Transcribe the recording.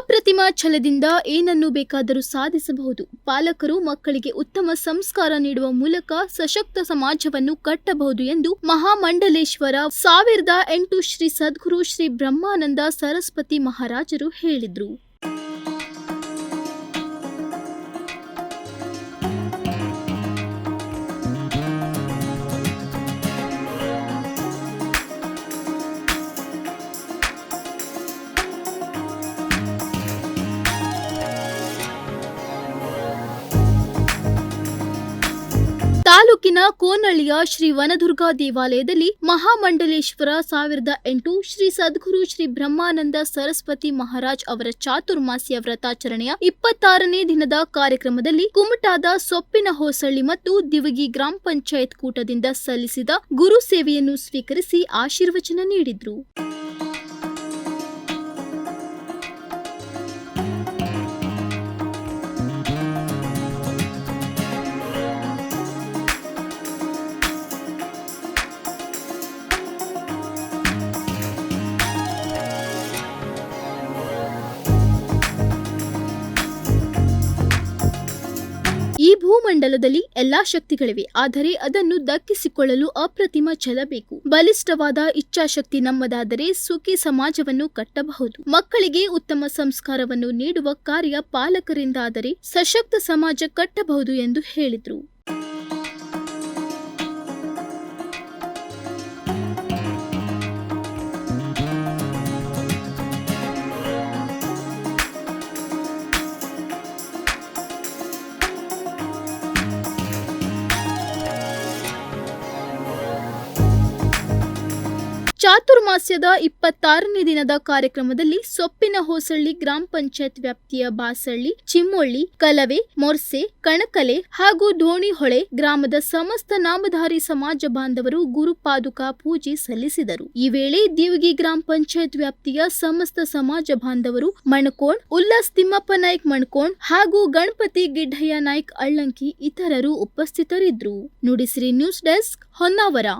ಅಪ್ರತಿಮ ಛಲದಿಂದ ಏನನ್ನು ಬೇಕಾದರೂ ಸಾಧಿಸಬಹುದು. ಪಾಲಕರು ಮಕ್ಕಳಿಗೆ ಉತ್ತಮ ಸಂಸ್ಕಾರ ನೀಡುವ ಮೂಲಕ ಸಶಕ್ತ ಸಮಾಜವನ್ನು ಕಟ್ಟಬಹುದು ಎಂದು ಮಹಾಮಂಡಲೇಶ್ವರ ಸಾವಿರದ ಎಂಟು ಶ್ರೀ ಸದ್ಗುರು ಶ್ರೀ ಬ್ರಹ್ಮಾನಂದ ಸರಸ್ವತಿ ಮಹಾರಾಜರು ಹೇಳಿದ್ರು. ತಾಲೂಕಿನ ಕೋನಳ್ಳಿಯ ಶ್ರೀ ವನದುರ್ಗಾ ದೇವಾಲಯದಲ್ಲಿ ಮಹಾಮಂಡಲೇಶ್ವರ ಸಾವಿರದ ಎಂಟು ಶ್ರೀ ಸದ್ಗುರು ಶ್ರೀ ಬ್ರಹ್ಮಾನಂದ ಸರಸ್ವತಿ ಮಹಾರಾಜ್ ಅವರ ಚಾತುರ್ಮಾಸಿಯ ವ್ರತಾಚರಣೆಯ ಇಪ್ಪತ್ತಾರನೇ ದಿನದ ಕಾರ್ಯಕ್ರಮದಲ್ಲಿ ಕುಮಟಾದ ಸೊಪ್ಪಿನ ಹೋಸಳ್ಳಿ ಮತ್ತು ದಿವಗಿ ಗ್ರಾಮ ಪಂಚಾಯತ್ ಕೂಟದಿಂದ ಸಲ್ಲಿಸಿದ ಗುರು ಸೇವೆಯನ್ನು ಸ್ವೀಕರಿಸಿ ಆಶೀರ್ವಚನ ನೀಡಿದ್ರು. ಈ ಭೂಮಂಡಲದಲ್ಲಿ ಎಲ್ಲಾ ಶಕ್ತಿಗಳಿವೆ, ಆದರೆ ಅದನ್ನು ದಕ್ಕಿಸಿಕೊಳ್ಳಲು ಅಪ್ರತಿಮ ಛಲ ಬೇಕು. ಬಲಿಷ್ಠವಾದ ಇಚ್ಛಾಶಕ್ತಿ ನಮ್ಮದಾದರೆ ಸುಖಿ ಸಮಾಜವನ್ನು ಕಟ್ಟಬಹುದು. ಮಕ್ಕಳಿಗೆ ಉತ್ತಮ ಸಂಸ್ಕಾರವನ್ನು ನೀಡುವ ಕಾರ್ಯ ಪಾಲಕರಿಂದಾದರೆ ಸಶಕ್ತ ಸಮಾಜ ಕಟ್ಟಬಹುದು ಎಂದು ಹೇಳಿದ್ರು. ಚಾತುರ್ಮಾಸ್ಯದ ಇಪ್ಪತ್ತಾರನೇ ದಿನದ ಕಾರ್ಯಕ್ರಮದಲ್ಲಿ ಸೊಪ್ಪಿನ ಹೋಸಳ್ಳಿ ಗ್ರಾಮ ಪಂಚಾಯತ್ ವ್ಯಾಪ್ತಿಯ ಬಾಸಳ್ಳಿ, ಚಿಮ್ಮೊಳ್ಳಿ, ಕಲವೆ, ಮೊರ್ಸೆ, ಕಣಕಲೆ ಹಾಗೂ ಧೋಣಿಹೊಳೆ ಗ್ರಾಮದ ಸಮಸ್ತ ನಾಮಧಾರಿ ಸಮಾಜ ಬಾಂಧವರು ಗುರುಪಾದುಕಾ ಪೂಜೆ ಸಲ್ಲಿಸಿದರು. ಈ ವೇಳೆ ದೇವಗಿ ಗ್ರಾಮ ಪಂಚಾಯತ್ ವ್ಯಾಪ್ತಿಯ ಸಮಸ್ತ ಸಮಾಜ ಬಾಂಧವರು ಮಣಕೋಣ್, ಉಲ್ಲಾಸ್ ತಿಮ್ಮಪ್ಪ ನಾಯ್ಕ್ ಮಣಕೋಣ್ ಹಾಗೂ ಗಣಪತಿ ಗಿಡ್ಡಯ್ಯ ನಾಯ್ಕ್ ಅಳ್ಳಂಕಿ ಇತರರು ಉಪಸ್ಥಿತರಿದ್ದರು. Nudisiri news desk Honnavar.